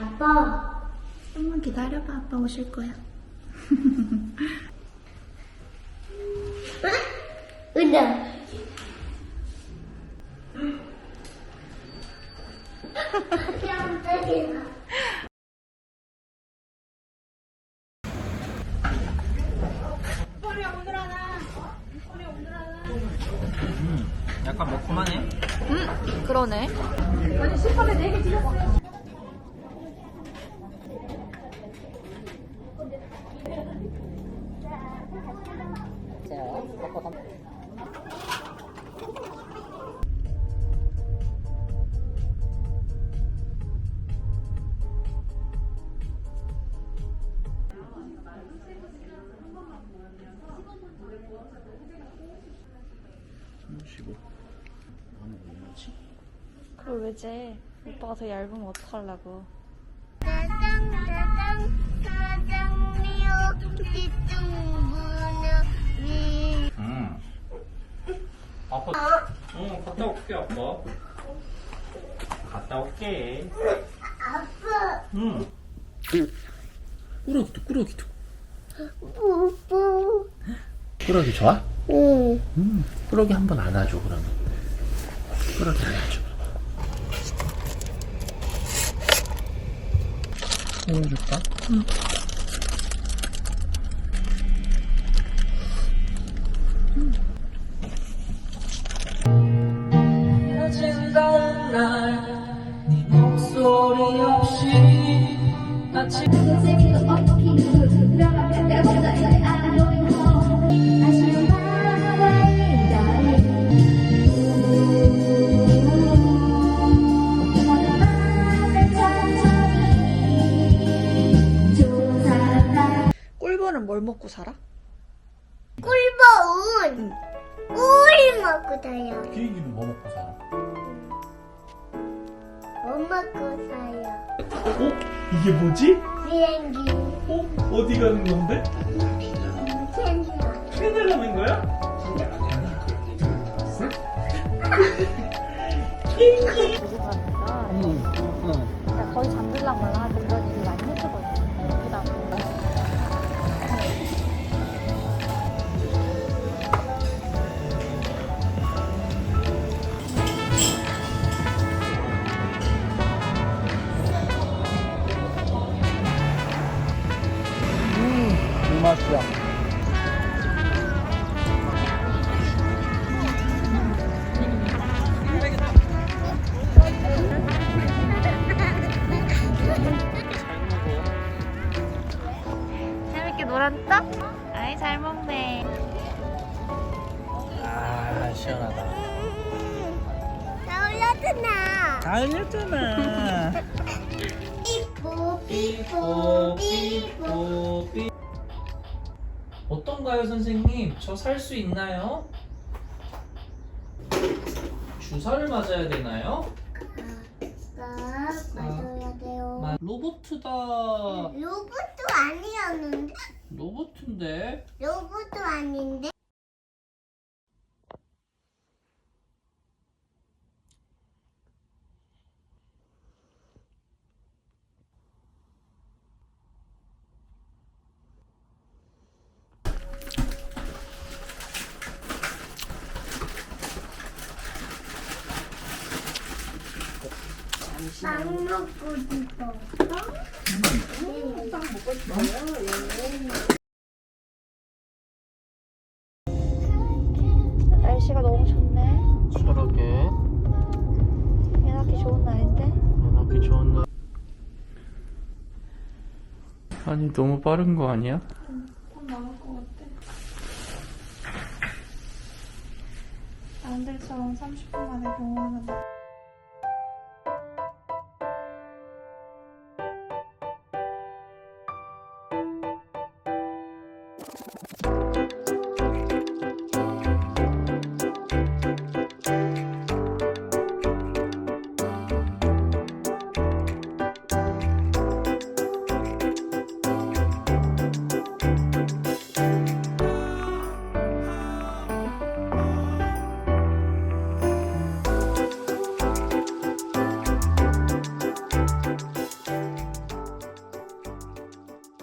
아빠. 좀만 기다려봐. 아빠 오실 거야. 응? 은 음, 약간 매콤하네. 음, 그러네. 아니, 식감에 되게 네 지렸어요. 그걸 왜 재? 오빠가 더 얇으면 어떡하려고. 짜장, 짜장, 짜장미요, 뒷둥부는 위. 응. 아빠, 응, 갔다 올게, 아빠. 갔다 올게. 아빠. 응. 꾸러기도, 꾸러기도. 뽀뽀. 꾸러기 좋아? 응. 응. 꾸러기 한번 안아줘, 그러면. 꾸러기 안아줘. 안아줄까? 응. 날네 목소리 없이 아침 꿀벌은 뭘 먹고 살아? 꿀버운 꿀 먹고 다요. 비행기는 뭐 먹고 살아? 뭐 먹고 사요? 어? 이게 뭐지? 비행기. 어? 어디 가는 건데? 비행기야. 캐나다 가는 거야? 가 맛이야. 재밌게 놀았다? 아이, 잘 먹네. 아, 시원하다. 나 올라드나. 다 흘렸잖아. 삐뽀 삐뽀 삐뽀. 삐뽀삐 어떤가요 선생님? 저 살 수 있나요? 주사를 맞아야 되나요? 아, 맞아야 돼요. 마- 로보트다 로봇도 아니었는데? 로보트인데 로봇도 아닌데? 빵 먹고 싶어. 날씨가 너무 좋네. 애 낳기 좋은 날인데? 연합이 좋은 날. 아니, 너무 빠른 거 아니야? 좀 남을 것 같아. 남들처럼 30분 만에 병원을